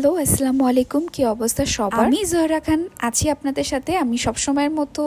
Hello, আসসালামু আলাইকুম, কি অবস্থা সবার? আমি জহরা খান, আছি আপনাদের সাথে। আমি সবসময়ের মতো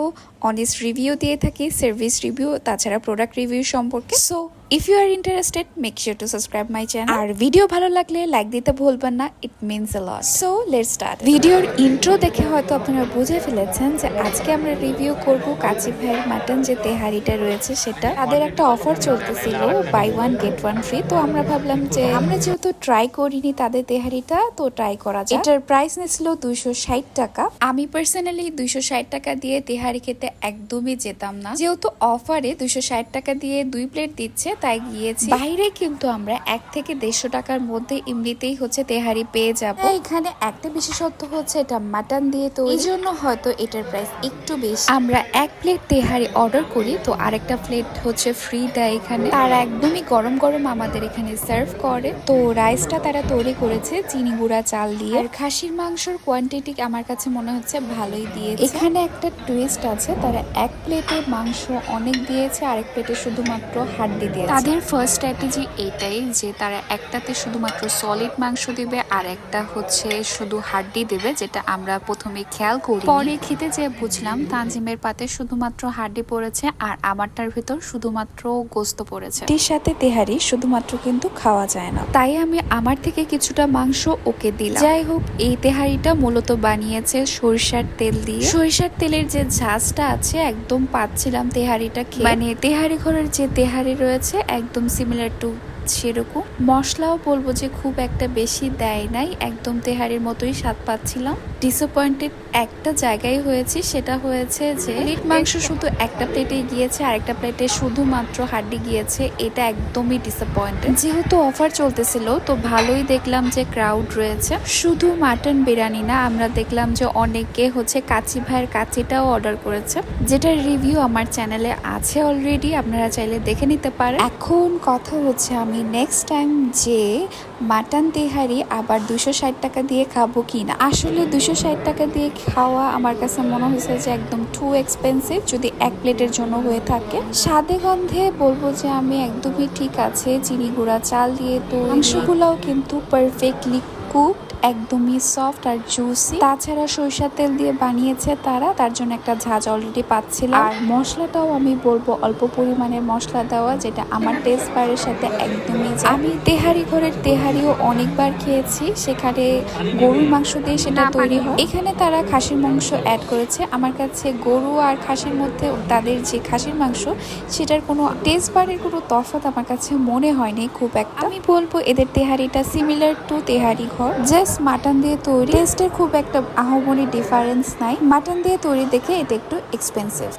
অনেস্ট রিভিউ দিয়ে থাকি সার্ভিস রিভিউ তাছাড়া প্রোডাক্ট রিভিউ সম্পর্কে। So if you are interested make sure to subscribe my channel R video ভালো লাগলে লাইক দিতে ভুলবেন না it means a lot so let start ভিডিওর ইন্ট্রো দেখে হয়তো আপনারা বুঝে ফেলেছেন যে আজকে আমরা রিভিউ করব কাচি ভাইয়ের মাটন যে তেহারিটা রয়েছে সেটা। তাদের একটা অফার চলতেছিল buy one get one free তো আমরা ভাবলাম যে আমরা যেহেতু ট্রাই করিনি তাদের তেহারিটা, তো ট্রাই করা যায় এটার প্রাইস নিয়েছিল দুইশো ষাট টাকা। আমি পার্সোনালি দুইশো ষাট টাকা দিয়ে তেহারি খেতে একদমই যেতাম না। যেহেতু অফারে দুইশো ষাট টাকা দিয়ে দুই প্লেট দিচ্ছে তাই গিয়েছি। বাইরে কিন্তু আমরা এক থেকে দেড়শো টাকার মধ্যে এমনিতেই হচ্ছে তেহারি পেয়ে যাব। এখানে একটা বিশেষত্ব হচ্ছে এটা মাটন দিয়ে তো এই জন্য হয়তো এটার প্রাইস একটু বেশি। আমরা এক প্লেট তেহারি অর্ডার করি তো আরেকটা প্লেট হচ্ছে ফ্রি দেয় এখানে। তারা একদমই গরম গরম আমাদের এখানে সার্ভ করে। তো রাইসটা তারা তৈরি করেছে চিনি গুঁড়া চাল দিয়ে। আর খাসির মাংসর কোয়ান্টিটি আমার কাছে মনে হচ্ছে ভালোই দিয়েছে। এখানে একটা টুইস্ট আছে তারা এক প্লেটে মাংস অনেক দিয়েছে আরেক প্লেটে শুধুমাত্র হাড্ডি দিয়েছে। তাদের ফার্স্ট স্ট্র্যাটেজি এটাই যে তারা একটাতে শুধুমাত্র সলিড মাংস দেবে আর একটা হচ্ছে শুধু হাড্ডি দেবে যেটা আমরা প্রথমে খেয়াল করি। পরে খেতে যে বুঝলাম তানজিমের পাতে শুধুমাত্র হাড্ডি পড়েছে আর আমারটার ভিতর শুধুমাত্র গোস্ত পড়েছে। এটির সাথে তেহারি শুধুমাত্র কিন্তু খাওয়া যায় না। তাই আমি আমার থেকে কিছুটা মাংস ওকে দিলাম। যাই হোক এই তেহারিটা মূলত বানিয়েছে সরিষার তেল দিয়ে। সরিষার তেলের যে ঝাঁজটা আছে একদম পাচ্ছিলাম তেহারিটা মানে তেহারি ঘরের যে তেহারি রয়েছে একদম সিমিলার টু সেরকম। মশলাও বলব যে খুব একটা বেশি দেয় নাই একদম তেহারির মতোই স্বাদ পাচ্ছিলাম। ডিসঅ্যাপয়েন্টেড একটা জায়গায় হয়েছে সেটা হয়েছে যে প্লেট মাংস শুধু একটা প্লেটে গিয়েছে আরেকটা প্লেটে শুধুমাত্র হাড্ডি গিয়েছে এটা একদমই ডিসঅ্যাপয়েন্টেড যেহেতু অফার চলতেছিল তো ভালোই দেখলাম যে ক্রাউড রয়েছে। শুধু মাটন বিরিয়ানি না আমরা দেখলাম যে অনেকে হচ্ছে কাচি ভাইয়ের কাচিটাও অর্ডার করেছে যেটার রিভিউ আমার চ্যানেলে আছে অলরেডি আপনারা চাইলে দেখে নিতে পারেন। এখন কথা হচ্ছে আমি নেক্সট টাইম যে মাটন তেহারি আবার দুশো ষাট টাকা দিয়ে খাব কি না আসলে দুশো ষাট টাকা দিয়ে খাওয়া আমার কাছে মনে হয়েছে যে একদম টু এক্সপেন্সিভ যদি এক প্লেটের জন্য হয়ে থাকে। স্বাদে গন্ধে বলব যে আমি একদমই ঠিক আছে, চিনি গুঁড়া, চাল দিয়ে তো মাংসগুলোও কিন্তু পারফেক্টলি কুকড একদমই সফট আর জুসি তাছাড়া সরিষার তেল দিয়ে বানিয়েছে তারা তার জন্য একটা ঝাঁজ অলরেডি পাচ্ছিলাম। আর মশলাটাও আমি বলব অল্প পরিমাণের মশলা দেওয়া যেটা আমার টেস্ট বারের সাথে একদমই আমি তেহারি ঘরের তেহারিও অনেকবার খেয়েছি সেখানে গরুর মাংস দিয়ে সেটা তৈরি হয়। এখানে তারা খাসির মাংস অ্যাড করেছে। আমার কাছে গরু আর খাসির মধ্যে তাদের যে খাসির মাংস সেটার কোনো টেস্ট বারের কোনো তফাৎ আমার কাছে মনে হয়নি খুব একটা। আমি বলব এদের তেহারিটা সিমিলার টু তেহারি ঘর। জাস্ট মাটন দিয়ে তৈরি। টেস্টের খুব একটা আহমনি ডিফারেন্স নাই। মাটন দিয়ে তৈরি দেখে এটা একটু এক্সপেন্সিভ